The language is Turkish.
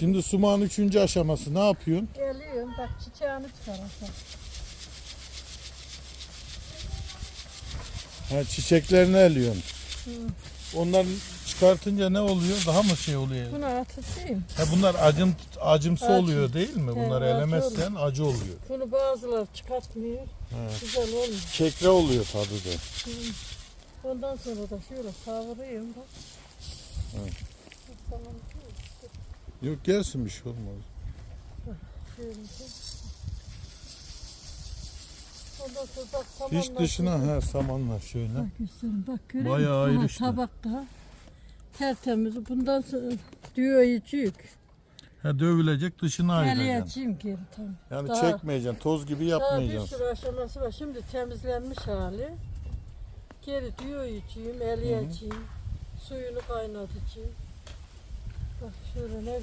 Şimdi sumağın üçüncü aşaması ne yapıyorsun? geliyorum. Bak çiçeğini çıkaracağım. Ha, çiçeklerini eliyorsun. Onları çıkartınca ne oluyor? Daha mı şey oluyor? Bunu atayım. Ha, bunlar acım acımsı Acı. oluyor değil mi? Bunları acı elemezsen acı oluyor. Bunu bazıları çıkartmıyor. Evet. Güzel olmuyor. Kekre oluyor tadı da. Ondan sonra da şöyle savuruyorum da. Evet. Yok gelsin bir şey olmaz. Hiç dışına şöyle. ha samanlar şöyle. Bak göstereyim bak görüyor Bayağı musun? Aha, ayrıştı. Tabak daha tertemiz. Bundan sonra diyor yiyecek. Ha dövülecek dışını ayıracaksın. Eleyeceğim geri tam. Yani Daha- çekmeyeceksin, toz gibi Daha bir yapmayacaksın. sürü aşaması var. Şimdi temizlenmiş hali. Geri diyor yiyeceğim, eleyeceğim. Suyunu kaynatacağım. Bak şöyle ne güzel.